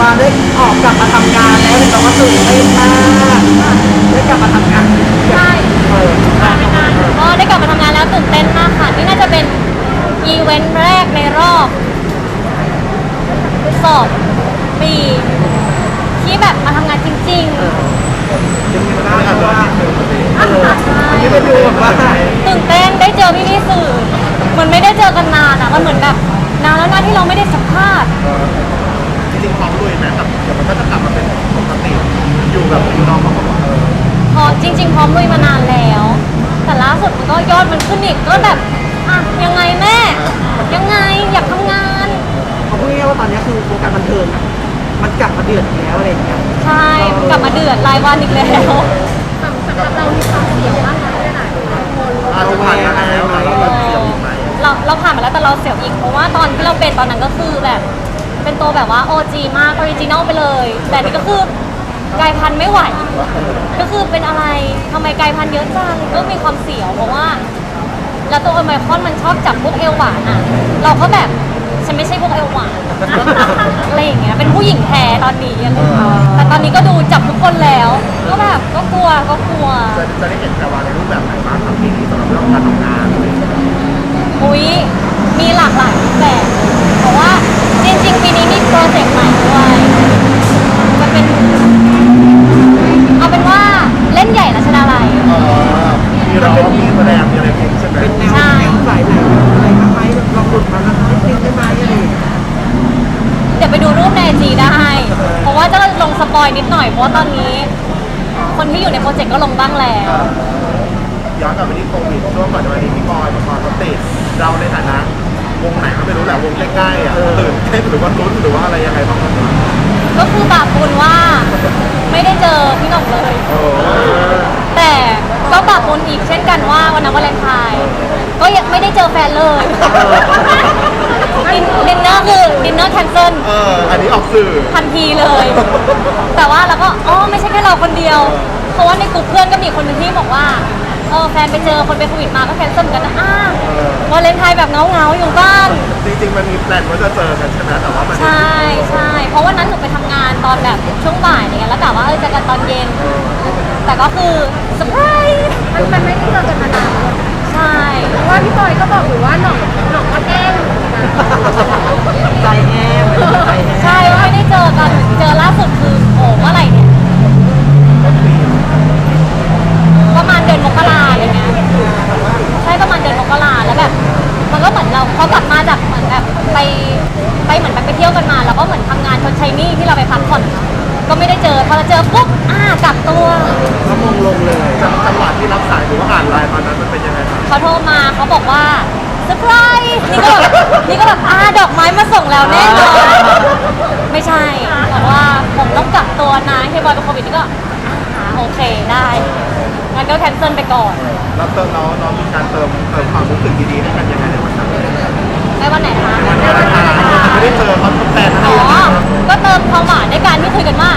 มาได้ออกกลับมาทำงานแล้วเห็นบอกว่าตื่นเต้นมากได้กลับมาทำงานใช่เออก็ได้กลับมาทำงานแล้วตื่นเต้นมากค่ะ นี่น่าจะเป็นอีเวนต์แรกในรอบสอบปีที่แบบมาทำงานจริงยังไงบ้างเพราะว่าเออๆที่ไปดูแบบว่าตื่นเต้นได้เจอพี่พี่ๆสื่อเหมือนไม่ได้เจอกันนานอะมันเหมือนแบบนานแล้วนะที่เราไม่ได้สัมภาษณ์ ริงๆพร้อมลุยไหมแบบเดี๋ยวมันก็จะกลับมาเป็นปกติอยู่แบบอยู่นอกมาก่อนเออพอจริง ๆ พร้อมลุยมานานแล้ว แต่ล่าสุดมันก็ยอดมันขึ้นอีกก็แบบอะยังไงแม่ ยังไงอยากทำงาน เขาพูดง่ายๆว่าตอนนี้คือวงการบันเทิงอะมันกลับมาเดือดอีกแล้วอะไรอย่างเงี้ยใช่กลับมาเดือดรายวันอีกแล้ว อาจจะผ่านมาแล้วนะแล้วมันเสียบอีกไหมเราเราผ่านมาแล้วแต่เราเสียวอีกเพราะว่าตอนที่เราเป็นตอนนั้นก็คือแบบ เป็นตัวแบบว่า OG มากออริจินอลไปเลย แต่นี่ก็คือกลายพันธุ์ไม่ไหว ก็คือเป็นอะไรทำไมกลายพันธุ์เยอะจังก็มีความเสียวเพราะว่า แล้วตัวโอไมครอนมันชอบจับพวกเอวหวานอะ เราก็แบบฉันไม่ใช่พวกเอวหวานอะไรอย่างเงี้ยเป็นผู้หญิงแท้ตอนนี้อะไรอย่างเงี้ยแต่ตอนนี้ก็ดูจับทุกคนแล้ว ก็แบบก็กลัวก็กลัว จะจะได้เห็นแพรวาในรูปแบบไหนบ้างครับปีนี้สำหรับเรื่องการทำงานอะไรอย่างเงี้ยอุ้ยมีหลากหลายรูปแบบ เพราะว่าจ ริงๆปีนี้มีโปรเจกต์ใหม่ด้วยจะเป็นเอาเป็นว่าเล่นใหญ่รัชดาลัยเออมีร้องมีแสดงมีอะไรเพลงใช่ไหมเป็นแนวใช่แนวสายไหนอะไรบ้างไหมแบบลองหลุดมาแล้วนิดนึงได้ไหมอะไรอย่างเงี้ยเดี๋ยวไปดูรูปในไอจีได้ เพราะว่าจะลงสปอยนิดหน่อยเพราะว่าตอนนี้ คนที่อยู่ในโปรเจกต์ก็ลงบ้างแล้ว ย้อนกลับไปที่โควิดช่วงก่อนวันนี้พี่บอยมาคอนเขาติดเราในฐานะ วงไหนก็ไม่รู้แหละวงใกล้ๆอะตื่นเต้นหรือว่าลุ้นหรือว่าอะไรยังไงบ้างครับก็คือบาปบุญว่าไม่ได้เจอพี่หน่องเลย โอ้แต่ก็บาปบุญอีกเช่นกันว่าวันนั้นวันเลนไทน์ก็ยังไม่ได้เจอแฟนเลยดินดินเนอร์คือดินเนอร์แคนเซิลเอออันนี้ออกสื่อ ทันทีเลย แต่ว่าเราก็อ๋อไม่ใช่แค่เราคนเดียว เพราะว่าในกลุ่มเพื่อนก็มีคนหนึงที่บอกว่า เออแฟนไปเจอคนเป็นโควิดมาก็แคนเซิลเหมือนกันนะอ้าววันเลนไทน์แบบเงาเงาๆอยู่บ้าน จริงๆมันมีแพลนว่าจะเจอกันใช่ไหมแต่ว่ามันใช่ใช่เพราะวันนั้นหนูไปทำงานตอนแบบช่วงบ่ายอะไรเงี้ยแล้วกะว่าเออเจอกันตอนเย็น แต่ก็คือเซอร์ไพรส์มันมันไม่ได้เจอกันมานานใช่ว่าพี่บอยก็บอกอยู่ว่าหน่องหน่องก็แกล้งใจแห้งใจแห้ ไปพักผ่อนก็ไม่ได้เจอพอเราเจอปุ๊บอ่ากลับตัวก็มงลงเลยจังจังหวะที่รับสายหรือว่าอ่านไลน์ตอนนั้นมันเป็นยังไงครับเขาโทรมาเขาบอกว่าเซอร์ไพรส์นี่ก็แบบนี่ก็แบบอ่าดอกไม้มาส่งแล้วแน่นอนไม่ใช่บอกว่าผมต้องกักตัวนะเฮียบอยเป็นโควิดนี่ก็อ่าโอเคได้งั้นก็แคนเซิลไปก่อนแล้วเติมเราเรามีการเติมเติมความรู้สึกดีๆให้กันยังไงในวันนั้นไปวันไหนคะวันนี้นะคะ ไม่ได้เจอเขาทดแทนอะไรอ๋ออย่างเงี้ยก็เติมความหวานด้วยการที่คุยกันว่า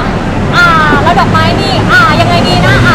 อ่าแล้วดอกไม้นี่ อ่า ยังไงดีนะ อ่า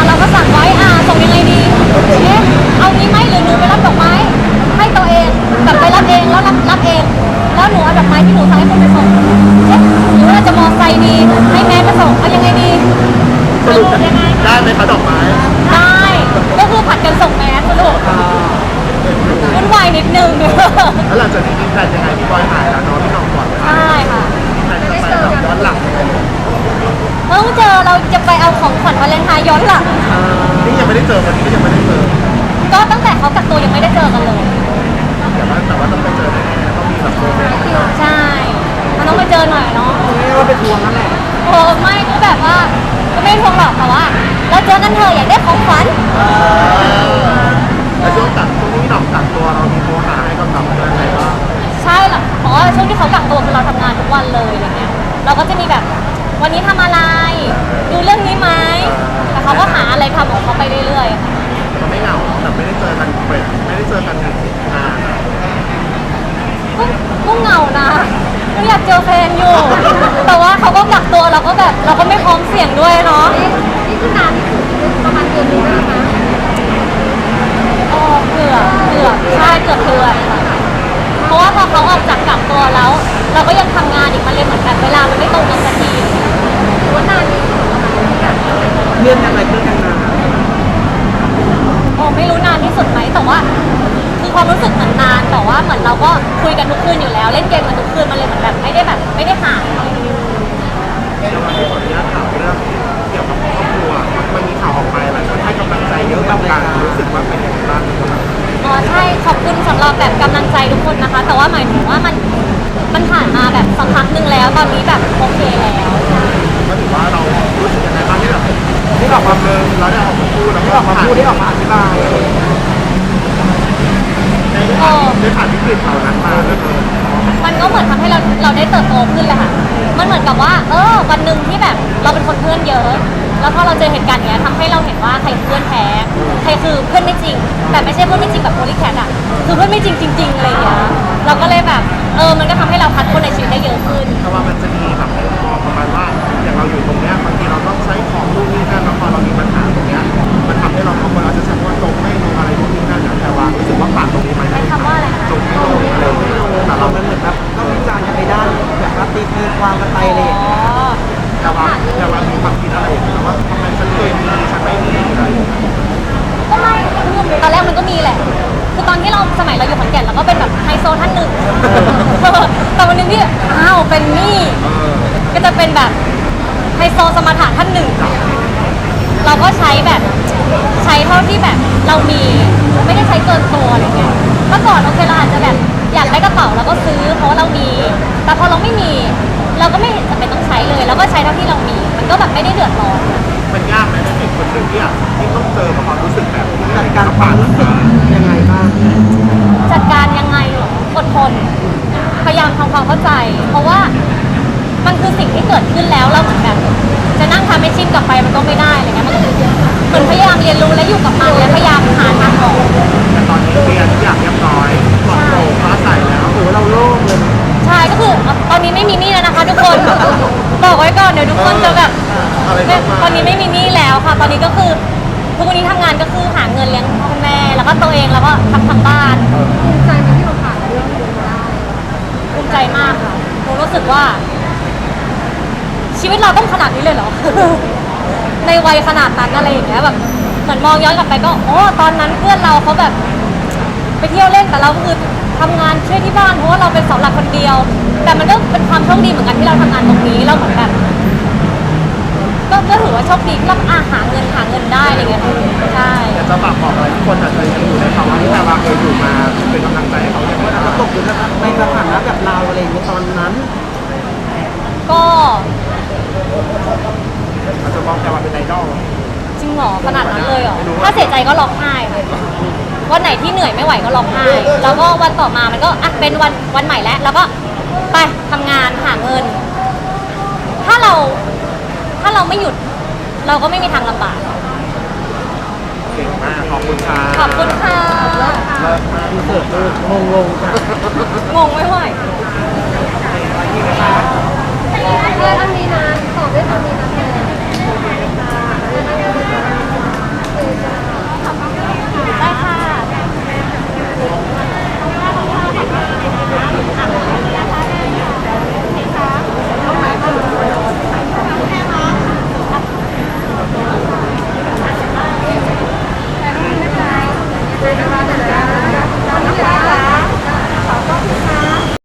เงี้ยเราก็จะมีแบบวันนี้ทำอะไรดูเรื่องนี้ไหมแต่เขาก็หาอะไรทำของเขาไปเรื่อยๆค่ะมันไม่เหงาแต่ไม่ได้เจอกันเปิดไม่ได้เจอกันนานอะก็ก็เหงานะก็อยากเจอแฟนอยู่ แต่ว่าเขาก็กักตัวเราก็แบบเราก็ไม่พร้อมเสี่ยงด้วยเนาะนี่คือนานที่สุดประมาณเดือนหนึงนะคะอ๋อเกือบเกือบใช่เกือบเดือนค่ะเพราะว่าพอเขาออกจากกักตัวแล้ว เราก็ยังทำงานอีกมันเลยเหมือนกันเวลามันไม่ตรงกันสักที เลื่อนกันไปเลื่อนกันมาโอ้ไม่รู้นานที่สุดไหมแต่ว่า คือความรู้สึกเหมือนนานแต่ว่าเหมือนเราก็คุยกันทุกคืนอยู่แล้ว เล่นเกมกันทุกคืนมันเลยเหมือนแบบไม่ได้แบบไม่ได้ห่างแล้ววันนี้ขออนุญาตถามเรื่องเกี่ยวกับครอบครัวมันมีข่าวออกไปหลายคนให้กำลังใจเยอะกับการรู้สึกว่าเป็นยังไงบ้างอ๋อใช่ขอบคุณสำหรับแบบกำลังใจทุกคนนะคะ แต่ว่าหมายถึงว่ามันมันผ่านมาแบบสักพักหนึ่งแล้ว ตอนนี้แบบโอเคแล้วใช่ก็ถือว่าเรารู้สึกยังไงบ้าง ที่แบบที่ออกมเมืองเราได้ออกมาพูดแล้วก็ออกมาพูดได้ออกมาอธิบายได้ผ่านได้ผ่านวิกฤตเหล่านั้นมาแล้วเออมันก็เหมือนทำให้เราเราได้เติบโตขึ้นแหละค่ะ มันเหมือนกับว่า เออ วันหนึ่งที่แบบเราเป็นคนเพื่อนเยอะ แล้วพอเราเจอเหตุการณ์เนี้ยทำให้เราเห็นว่าใครคือเพื่อนแท้ ใครคือเพื่อนไม่จริง แต่ไม่ใช่เพื่อนไม่จริงแบบโพลิแคทอะคือเพื่อนไม่จริงจริงๆอะไรอย่างเงี้ย เราก็เลยแบบ เออ มันก็ทำให้เราคัดคนในชีวิตได้เยอะขึ้นเพราะว่ามันจะมีแบบมองประมาณว่าอย่างเราอยู่ตรงเนี้ยบา นู่นนี่นั่นแล้วพอเรามีปัญหาตรงเนี้ยมันทำให้เราบางคนอาจจะใช้คำว่าจงไม่ลงอะไรนู่นนี่นั่นนะแต่ว่ารู้สึกว่าปากตรงนี้มันใช้คำว่าอะไรนะจงไม่ลงอะไรอย่างเงี้ยแต่เรามันเหมือนแบบก็วิจารณ์กันไปด้านแบบว่าตีตีความกันไปเลยอ๋อแต่ว่าแต่ว่ามีความคิดอะไรอย่างเงี้ยว่าทำไมฉันเคยมีฉันไม่มีอะไรอย่างเงี้ยก็ไม่ตอนแรกมันก็มีแหละคือตอนที่เราสมัยเราอยู่ขอนแก่นเราก็เป็นแบบไฮโซท่านหนึ่งแต่วันหนึงที่อ้าวเป็นหนี่เออก็จะเป็นแบบไฮโซสมถะท่านหนึ่ง เราก็ใช้แบบใช้เท่าที่แบบเรามีไม่ได้ใช้เกินตัวอะไรเงี้ยเมื่อก่อนโอเคเราอาจจะแบบอยากได้กระเป๋าเราก็ซื้อเพราะว่าเรามี แต่พอเราไม่มี เราก็ไม่เห็นจำเป็นต้องใช้เลยเราก็ใช้เท่าที่เรามี มันก็แบบไม่ได้เดือดร้อนมันยากไหมในเด็กคนหนึ่งที่อะที่ต้องเจอกับความรู้สึกแบบนี้จัดการความรู้สึกยังไงบ้างจัดการยังไงเหรออดทนพยายามทำความเข้าใจ เพราะว่ามันคือสิ่งที่เกิดขึ้นแล้วเราเหมือนแบบจะนั่ง ทำให้ชินกลับไปมันก็ไม่ได้อะไรเงี้ยมันก็เหมือนพยายามเรียนรู้และอยู่กับมันและพยายามหาทางออกแต่ตอนนี้เคลียร์ทุกอย่างเรียบร้อยปลอดโปร่งฟ้าใสแล้วโอ้โหเราโล่งเลยใช่ก็คือตอนนี้ไม่มีหนี้แล้วนะคะทุกคนบอกไว้ก่อนเดี๋ยวทุกคนจะแบบอะไรไม่มากตอนนี้ไม่มีหนี้แล้วค่ะ ตอนนี้ก็คือทุกวันนี้ทำงานก็คือหาเงินเลี้ยงพ่อแม่แล้วก็ตัวเองแล้วก็ทำทางบ้านภูมิใจไหมที่เราผ่านเรื่องนี้มาได้ภูมิใจมากค่ะหนูรู้สึกว่า ชีวิตเราต้องขนาดนี้เลยเหรอ ในวัยขนาดนั้นอะไรอย่างเงี้ยแบบเหมือนมองย้อนกลับไปก็โอ้ตอนนั้นเพื่อนเราเขาแบบ ไปเที่ยวเล่นแต่เราก็คือทำงานช่วยที่บ้านเพราะว่าเราเป็นเสาหลักคนเดียว แต่มันก็เป็นความโชคดีเหมือนกันที่เราทำงานตรงนี้เราเหมือนแบบ ก็ก็ถือว่าโชคดีที่เราอะหาเงินหา ก็ร้องไห้เลยวันไหนที่เหนื่อยไม่ไหวก็ร้องไห้แล้วก็วันต่อมามันก็อะเป็นวันวันใหม่แล้วแล้วก็ไปทำงานหาเงิน ถ้าเราถ้าเราไม่หยุด เราก็ไม่มีทางลำบากเก่งมาก ขอบคุณครับขอบคุณค่ะ เลิศมากเกิดเลยงงงๆจ้ะ